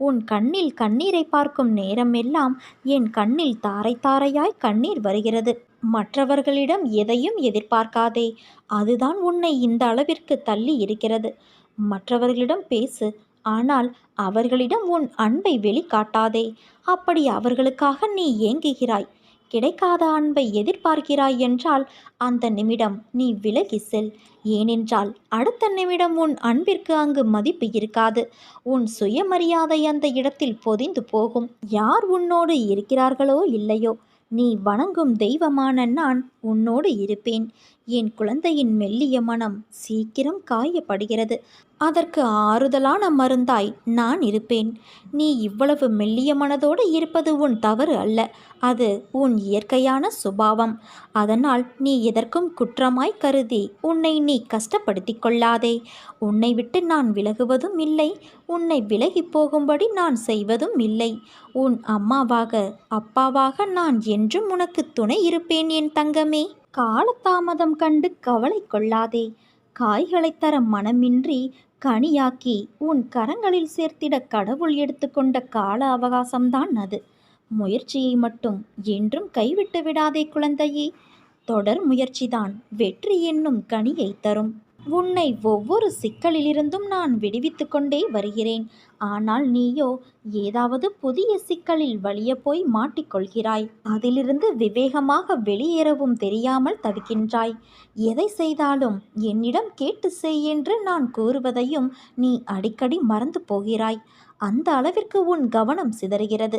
உன் கண்ணில் கண்ணீரை பார்க்கும் நேரமெல்லாம் என் கண்ணில் தாரை தாரையாய் கண்ணீர் வருகிறது. மற்றவர்களிடம் எதையும் எதிர்பார்க்காதே. அதுதான் உன்னை இந்த அளவிற்கு தள்ளி இருக்கிறது. மற்றவர்களிடம் பேசு ஆனால் அவர்களிடம் உன் அன்பை வெளிக்காட்டாதே. அப்படி அவர்களுக்காக நீ ஏங்குகிறாய். கிடைக்காத அன்பை எதிர்பார்க்கிறாய் என்றால் அந்த நிமிடம் நீ விலகி செல். ஏனென்றால் அடுத்த நிமிடம் உன் அன்பிற்கு அங்கு மதிப்பு இருக்காது. உன் சுயமரியாதை அந்த இடத்தில் பொதிந்து போகும். யார் உன்னோடு இருக்கிறார்களோ இல்லையோ நீ வணங்கும் தெய்வமான நான் உன்னோடு இருப்பேன். என் குழந்தையின் மெல்லிய மனம் சீக்கிரம் காயப்படுகிறது. அதற்கு ஆறுதலான மருந்தாய் நான் இருப்பேன். நீ இவ்வளவு மெல்லிய மனதோடு இருப்பது உன் தவறு அல்ல. அது உன் இயற்கையான சுபாவம். அதனால் நீ எதற்கும் குற்றமாய் கருதி உன்னை நீ கஷ்டப்படுத்திக் கொள்ளாதே. உன்னை விட்டு நான் விலகுவதும் இல்லை. உன்னை விலகி போகும்படி நான் செய்வதும் இல்லை. உன் அம்மாவாக அப்பாவாக நான் என்றும் உனக்கு துணை இருப்பேன் என் தங்கமே. காலதாமதம் கண்டு கவலை கொள்ளாதே. காய்களைத் தர மனமின்றி கனியாக்கி உன் கரங்களில் சேர்த்திட கடவுள் எடுத்துக்கொண்ட கால அவகாசம்தான் அது. முயற்சியை மட்டும் என்றும் கைவிட்டு விடாதே குழந்தையே. தொடர் முயற்சிதான் வெற்றி என்னும் கனியை தரும். உன்னை ஒவ்வொரு சிக்கலிலிருந்தும் நான் விடுவித்து கொண்டே வருகிறேன். ஆனால் நீயோ ஏதாவது புதிய சிக்கலில் வலிய போய் மாட்டிக்கொள்கிறாய் அதிலிருந்து விவேகமாக வெளியேறவும் தெரியாமல் தவிக்கின்றாய் எதை செய்தாலும் என்னிடம் கேட்டு செய் என்று நான் கூறுவதையும் நீ அடிக்கடி மறந்து போகிறாய். அந்த அளவிற்கு உன் கவனம் சிதறுகிறது.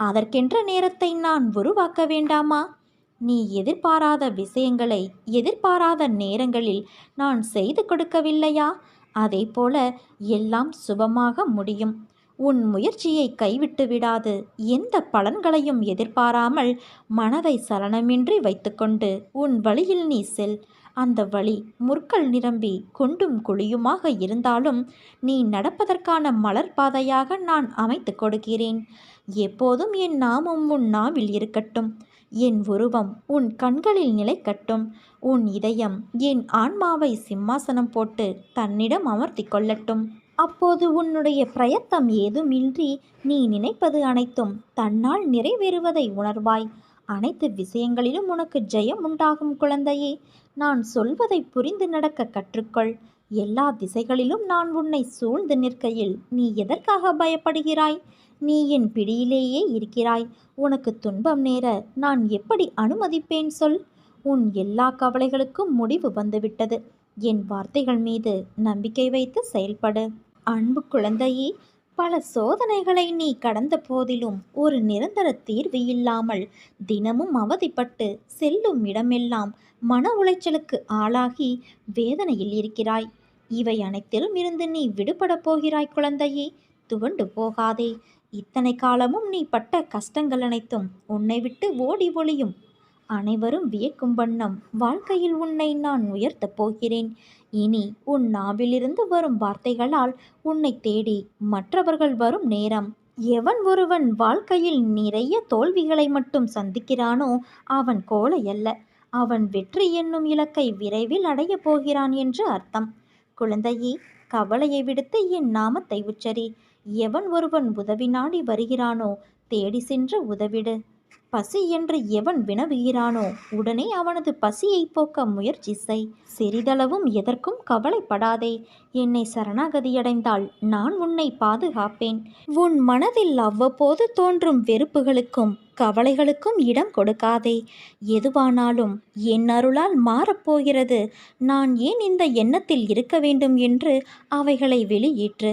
அதற்கென்ற நேரத்தை நான் உருவாக்க வேண்டாமா? நீ எதிர்பாராத விஷயங்களை எதிர்பாராத நேரங்களில் நான் செய்து கொடுக்கவில்லையா? அதே போல எல்லாம் சுபமாக முடியும். உன் முயற்சியை கைவிட்டு விடாது. எந்த பலன்களையும் எதிர்பாராமல் மனதை சலனமின்றி வைத்துக்கொண்டு உன் வழியில் நீ செல். அந்த வழி முற்கள் நிரம்பி குண்டும் குழியுமாக இருந்தாலும் நீ நடப்பதற்கான மலர் பாதையாக நான் அமைத்து கொடுக்கிறேன். எப்போதும் என் நாமம் உன் நாவில் இருக்கட்டும். என் உருவம் உன் கண்களில் நிலைக்கட்டும். உன் இதயம் என் ஆன்மாவை சிம்மாசனம் போட்டு தன்னிடம் அமர்த்தி கொள்ளட்டும். அப்போது உன்னுடைய பிரயத்தம் ஏதுமின்றி நீ நினைப்பது அனைத்தும் தன்னால் நிறைவேறுவதை உணர்வாய். அனைத்து விஷயங்களிலும் உனக்கு ஜெயம் உண்டாகும் குழந்தையே. நான் சொல்வதை புரிந்து நடக்க கற்றுக்கொள். எல்லா திசைகளிலும் நான் உன்னை சூழ்ந்து நிற்கையில் நீ எதற்காக பயப்படுகிறாய்? நீ என் பிடியிலேயே இருக்கிறாய். உனக்கு துன்பம் நேர நான் எப்படி அனுமதிப்பேன் சொல்? உன் எல்லா கவலைகளுக்கும் முடிவு வந்துவிட்டது. என் வார்த்தைகள் மீது நம்பிக்கை வைத்து செயல்படு. அன்பு குழந்தையே பல சோதனைகளை நீ கடந்த போதிலும் ஒரு நிரந்தர தீர்வு இல்லாமல் தினமும் அவதிப்பட்டு செல்லும் இடமெல்லாம் மன உளைச்சலுக்கு ஆளாகி வேதனையில் இருக்கிறாய். இவை அனைத்திலும் இருந்து நீ விடுபடப் போகிறாய் குழந்தையே. துவண்டு போகாதே. இத்தனை காலமும் நீ பட்ட கஷ்டங்கள் அனைத்தும் உன்னை விட்டு ஓடி ஒளியும் அனைவரும் வியக்கும் வண்ணம் வாழ்க்கையில் உன்னை நான் உயர்த்தப் போகிறேன். இனி உன் நாவிலிருந்து வரும் வார்த்தைகளால் உன்னை தேடி மற்றவர்கள் வரும் நேரம். எவன் ஒருவன் வாழ்க்கையில் நிறைய தோல்விகளை மட்டும் சந்திக்கிறானோ அவன் கோலை அல்ல. அவன் வெற்றி என்னும் இலக்கை விரைவில் அடையப் போகிறான் என்று அர்த்தம். குழந்தையே கவலையை விடுத்து என் நாமத்தை உச்சரி. எவன் ஒருவன் உதவி நாடி வருகிறானோ தேடி சென்று உதவிடு. பசி என்று எவன் வினவுகிறானோ உடனே அவனது பசியை போக்க முயற்சி செய். சிறிதளவும் எதற்கும் கவலைப்படாதே. என்னை சரணாகதியடைந்தால் நான் உன்னை பாதுகாப்பேன். உன் மனதில் அவ்வப்போது தோன்றும் வெறுப்புகளுக்கும் கவலைகளுக்கும் இடம் கொடுக்காதே. எதுவானாலும் என் அருளால் மாறப்போகிறது. நான் ஏன் இந்த எண்ணத்தில் இருக்க வேண்டும் என்று அவைகளை வெளியேற்று.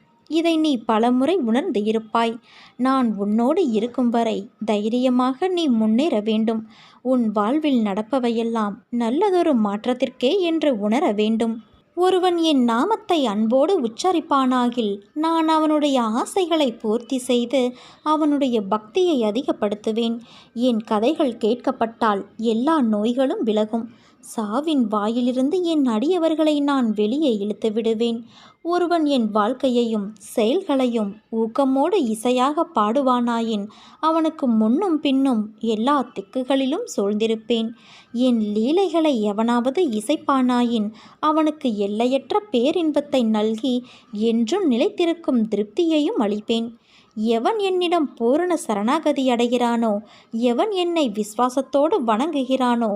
இதை நீ பலமுறை உணர்ந்து இருப்பாய் நான் உன்னோடு இருக்கும் வரை தைரியமாக நீ முன்னேற வேண்டும். உன் வாழ்வில் நடப்பவையெல்லாம் நல்லதொரு மாற்றத்திற்கே என்று உணர வேண்டும். ஒருவன் என் நாமத்தை அன்போடு உச்சரிப்பானாகில் நான் அவனுடைய ஆசைகளை பூர்த்தி செய்து அவனுடைய பக்தியை அதிகப்படுத்துவேன். என் கதைகள் கேட்கப்பட்டால் எல்லா நோய்களும் விலகும். சாவின் வாயிலிருந்து என் அடியவர்களை நான் வெளியே இழுத்து விடுவேன். ஒருவன் என் வாழ்க்கையையும் செயல்களையும் ஊக்கமோடு இசையாக பாடுவானாயின் அவனுக்கு முன்னும் பின்னும் எல்லா திக்குகளிலும் சூழ்ந்திருப்பேன். என் லீலைகளை எவனாவது இசைப்பானாயின் அவனுக்கு எல்லையற்ற பேரின்பத்தை நல்கி என்றும் நிலைத்திருக்கும் திருப்தியையும் அளிப்பேன். எவன் என்னிடம் பூரண சரணாகதி அடைகிறானோ எவன் என்னை விசுவாசத்தோடு வணங்குகிறானோ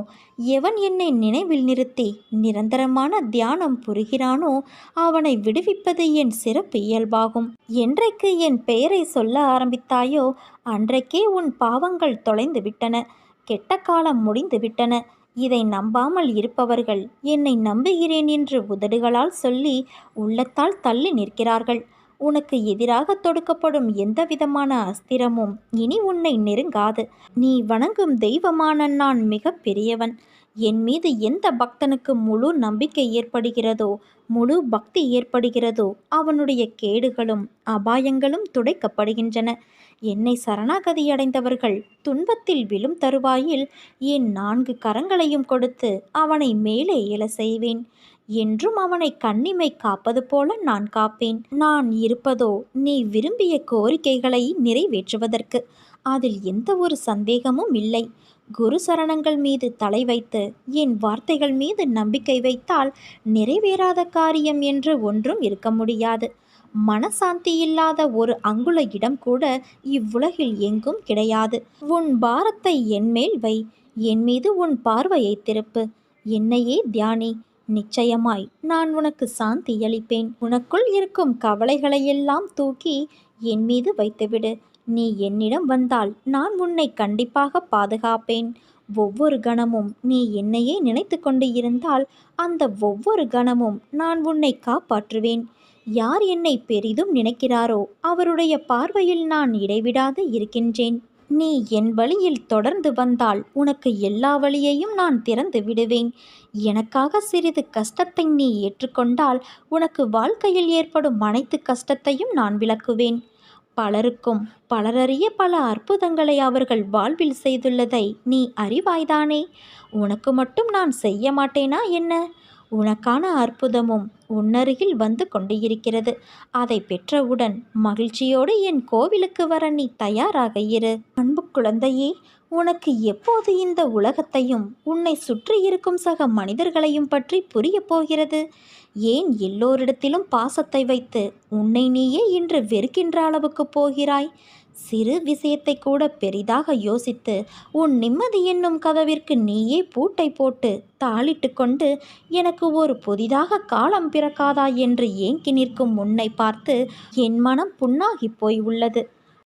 எவன் என்னை நினைவில் நிறுத்தி நிரந்தரமான தியானம் புரிகிறானோ அவனை விடுவிப்பது என் சிறப்பு இயல்பாகும். என்றைக்கு என் பெயரை சொல்ல ஆரம்பித்தாயோ அன்றைக்கே உன் பாவங்கள் தொலைந்து விட்டன. கெட்ட காலம் முடிந்து விட்டன. இதை நம்பாமல் இருப்பவர்கள் என்னை நம்புகிறேன் என்று உதடுகளால் சொல்லி உள்ளத்தால் தள்ளி நிற்கிறார்கள். உனக்கு எதிராக தொடுக்கப்படும் எந்த விதமான அஸ்திரமும் இனி உன்னை நெருங்காது. நீ வணங்கும் தெய்வமான நான் மிக பெரியவன். என் மீது எந்த பக்தனுக்கு முழு நம்பிக்கை ஏற்படுகிறதோ முழு பக்தி ஏற்படுகிறதோ அவனுடைய கேடுகளும் அபாயங்களும் துடைக்கப்படுகின்றன. என்னை சரணாகதியடைந்தவர்கள் துன்பத்தில் விழும் தருவாயில் என் நான்கு கரங்களையும் கொடுத்து அவனை மேலே எழ செய்வேன். என்றும் அவனை கண்ணிமை காப்பது போல நான் காப்பேன். நான் இருப்பதோ நீ விரும்பிய கோரிக்கைகளை நிறைவேற்றுவதற்கு அதில் எந்த ஒரு சந்தேகமும் இல்லை. குரு சரணங்கள் மீது தலை வைத்து என் வார்த்தைகள் மீது நம்பிக்கை வைத்தால் நிறைவேறாத காரியம் என்று ஒன்றும் இருக்க முடியாது. மனசாந்தி இல்லாத ஒரு அங்குல இடம் கூட இவ்வுலகில் எங்கும் கிடையாது. உன் பாரத்தை என்மேல் வை. என் மீது உன் பார்வையை திருப்பு. என்னையே தியானி. நிச்சயமாய் நான் உனக்கு சாந்தி அளிப்பேன். உனக்குள் இருக்கும் கவலைகளையெல்லாம் தூக்கி என் மீது வைத்துவிடு. நீ என்னிடம் வந்தால் நான் உன்னை கண்டிப்பாக பாதுகாப்பேன். ஒவ்வொரு கணமும் நீ என்னையே நினைத்து கொண்டு இருந்தால் அந்த ஒவ்வொரு கணமும் நான் உன்னை காப்பாற்றுவேன். யார் என்னை பெரிதும் நினைக்கிறாரோ அவருடைய பார்வையில் நான் இடைவிடாது இருக்கின்றேன். நீ என் வழியில் தொடர்ந்து வந்தால் உனக்கு எல்லா வழியையும் நான் திறந்து விடுவேன். எனக்காக சிறிது கஷ்டத்தை நீ ஏற்றுக்கொண்டால் உனக்கு வாழ்க்கையில் ஏற்படும் அனைத்து கஷ்டத்தையும் நான் விளக்குவேன். பலருக்கும் பலரறிய பல அற்புதங்களை அவர்கள் வாழ்வில் செய்துள்ளதை நீ அறிவாய்தானே? உனக்கு மட்டும் நான் செய்ய மாட்டேனா என்ன? உனக்கான அற்புதமும் உன்னருகில் வந்து கொண்டு இருக்கிறது அதை பெற்றவுடன் மகிழ்ச்சியோடு என் கோவிலுக்கு வர நீ தயாராக இரு. அன்பு குழந்தையே உனக்கு எப்போது இந்த உலகத்தையும் உன்னை சுற்றி இருக்கும் சக மனிதர்களையும் பற்றி புரியப் போகிறது? ஏன் எல்லோரிடத்திலும் பாசத்தை வைத்து உன்னை நீயே இன்று வெறுக்கின்ற அளவுக்கு போகிறாய்? சிறு விஷயத்தை கூட பெரிதாக யோசித்து உன் நிம்மதி என்னும் கதவிற்கு நீயே பூட்டை போட்டு தாளிட்டு கொண்டு எனக்கு ஒரு புதிதாக காலம் பிறக்காதா? என்று ஏங்கி நிற்கும் உன்னை பார்த்து என் மனம் புண்ணாகி போய் உள்ளது.